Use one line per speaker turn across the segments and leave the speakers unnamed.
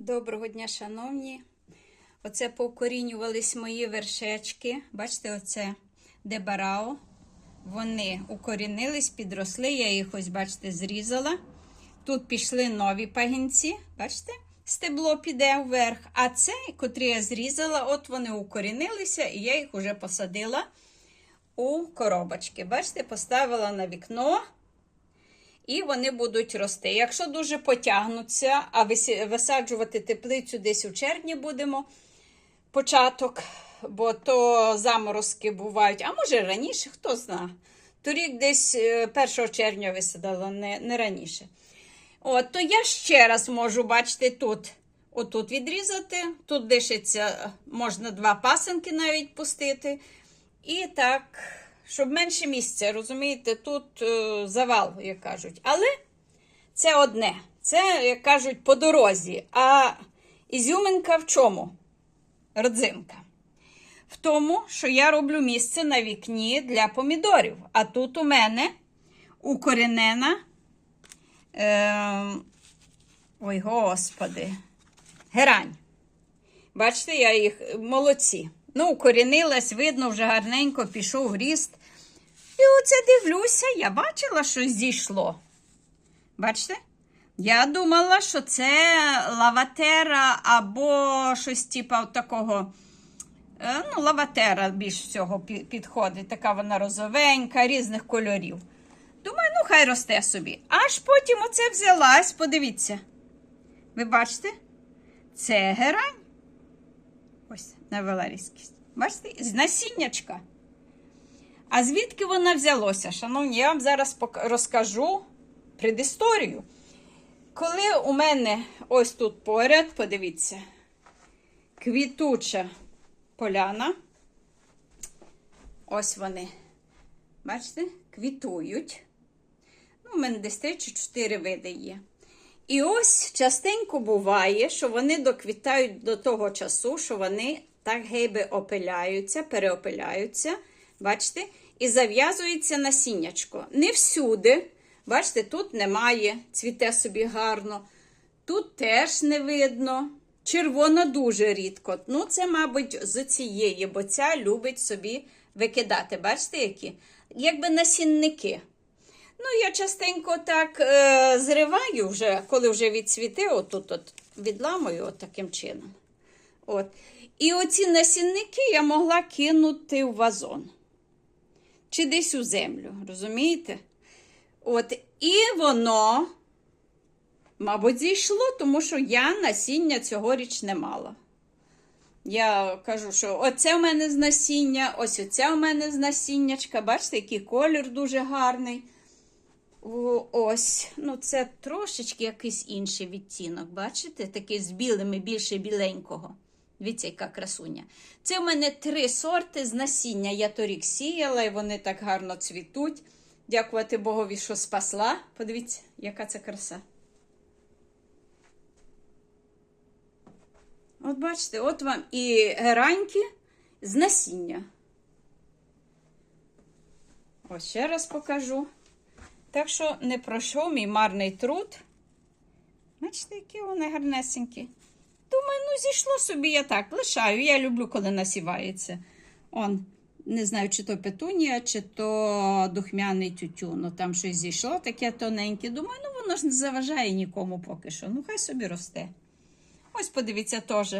Доброго дня, шановні. Оце повкорінювались мої вершечки. Бачите, оце дебарао. Вони укорінились, підросли. Я їх ось, бачите, зрізала. Тут пішли нові пагінці. Бачите? Стебло піде вверх. А це, котрі я зрізала, от вони укорінилися, і я їх вже посадила у коробочки. Бачите, поставила на вікно і вони будуть рости. Якщо дуже потягнуться, а висаджувати теплицю десь у червні будемо початок, бо то заморозки бувають, а може раніше, хто знає. Торік десь е, 1 червня висадила, не, не раніше. От, то я ще раз можу бачити тут. Отут відрізати, тут дишиться, можна два пасенки навіть пустити. І так, щоб менше місця, розумієте, тут е, завал, як кажуть. Але це одне. Це, як кажуть, по дорозі. А ізюминка в чому? Родзинка. В тому, що я роблю місце на вікні для помідорів. А тут у мене укоренена. Е, ой, господи, герань. Бачите, я їх молодці. Ну, укорінилась, видно, вже гарненько пішов ріст. І оце дивлюся, я бачила, що зійшло. Бачите? Я думала, що це лаватера або щось типу такого. е, Ну, лаватера більш всього підходить. Така вона розовенька, різних кольорів. Думаю, ну хай росте собі. Аж потім оце взялась, подивіться. Ви бачите? Це герань. Ось навела різкість. Бачите, з насіннячка. А звідки вона взялося? Шановні, я вам зараз розкажу предісторію. Коли у мене ось тут поряд, подивіться, квітуча поляна. Ось вони. Бачите, квітують. Ну, у мене десь 3 чи 4 види є. І ось частенько буває, що вони доквітають до того часу, що вони так гейби опиляються, переопиляються, бачите, і зав'язується насіннячко. Не всюди, бачите, тут немає, цвіте собі гарно, тут теж не видно. Червона дуже рідко. Ну, це, мабуть, з цієї, бо ця любить собі викидати. Бачите, які? Якби насінники. Ну, я частенько так е, зриваю вже, коли вже відцвіте, отут от відламую от таким чином. От. І оці насінники я могла кинути в вазон. Чи десь у землю, розумієте? От. І воно, мабуть, зійшло, тому що я насіння цьогоріч не мала. Я кажу, що оце в мене з насіння, ось оце в мене з насіннячка. Бачите, який колір дуже гарний. Ось, ну це трошечки якийсь інший відтінок, бачите? Такий з білими, більше біленького. Дивіться, яка красуня. Це в мене три сорти з насіння. Я торік сіяла, і вони так гарно цвітуть. Дякувати Богові, що спасла. Подивіться, яка це краса. От бачите, от вам і гераньки з насіння. Ось ще раз покажу. Так що не пройшов мій марний труд. Бачите, які вони гарнесенькі. Думаю, ну зійшло собі я так, лишаю. Я люблю, коли насівається. Он, не знаю, чи то петунія, чи то духмяний тютюн. Ну, там щось зійшло таке тоненьке. Думаю, ну воно ж не заважає нікому поки що. Ну, хай собі росте. Ось, подивіться, теж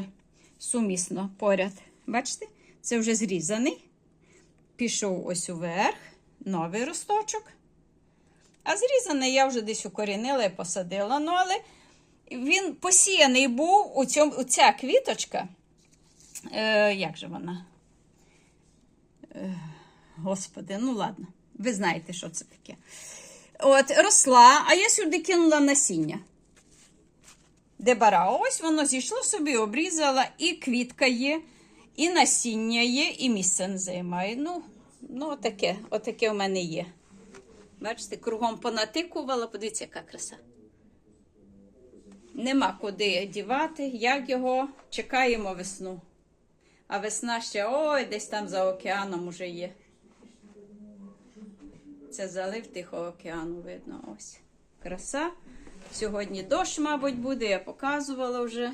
сумісно поряд. Бачите? Це вже зрізаний. Пішов ось уверх, новий росточок. А зрізаний я вже десь укорінила і посадила. Ну, але він посіяний був у цьому, у ця квіточка. Е, як же вона? Е, господи, ну ладно, ви знаєте, що це таке. От, росла, а я сюди кинула насіння. Дебара, ось воно зійшло собі, обрізала, і квітка є, і насіння є, і місце не займає. Ну, ну отаке, отаке в мене є. Бачите, кругом понатикувала, подивіться, яка краса. Нема куди дівати, як його чекаємо весну. А весна ще ой, десь там за океаном уже є. Це залив Тихого океану, видно ось. Краса. Сьогодні дощ, мабуть, буде, я показувала вже.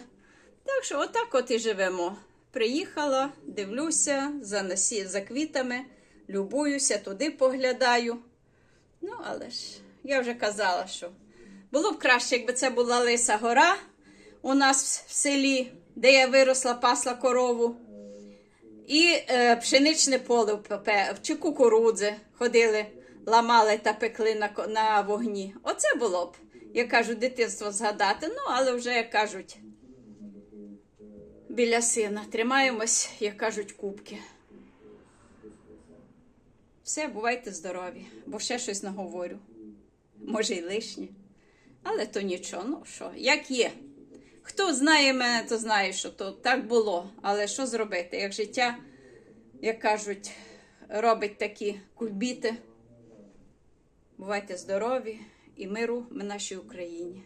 Так що, отак от і живемо. Приїхала, дивлюся за, насі... за квітами, любуюся, туди поглядаю. Ну, але ж я вже казала, що було б краще, якби це була Лиса гора у нас в селі, де я виросла, пасла корову. І е, пшеничне поле чи кукурудзи ходили, ламали та пекли на, на вогні. Оце було б, як кажуть, дитинство згадати. Ну, але вже, як кажуть, біля сина. Тримаємось, як кажуть, кубки. Все, бувайте здорові, бо ще щось наговорю. Може, й лишнє. Але то нічого, ну що, як є. Хто знає мене, то знає, що то так було. Але що зробити? Як життя, як кажуть, робить такі кульбіти. Бувайте здорові і миру в нашій Україні.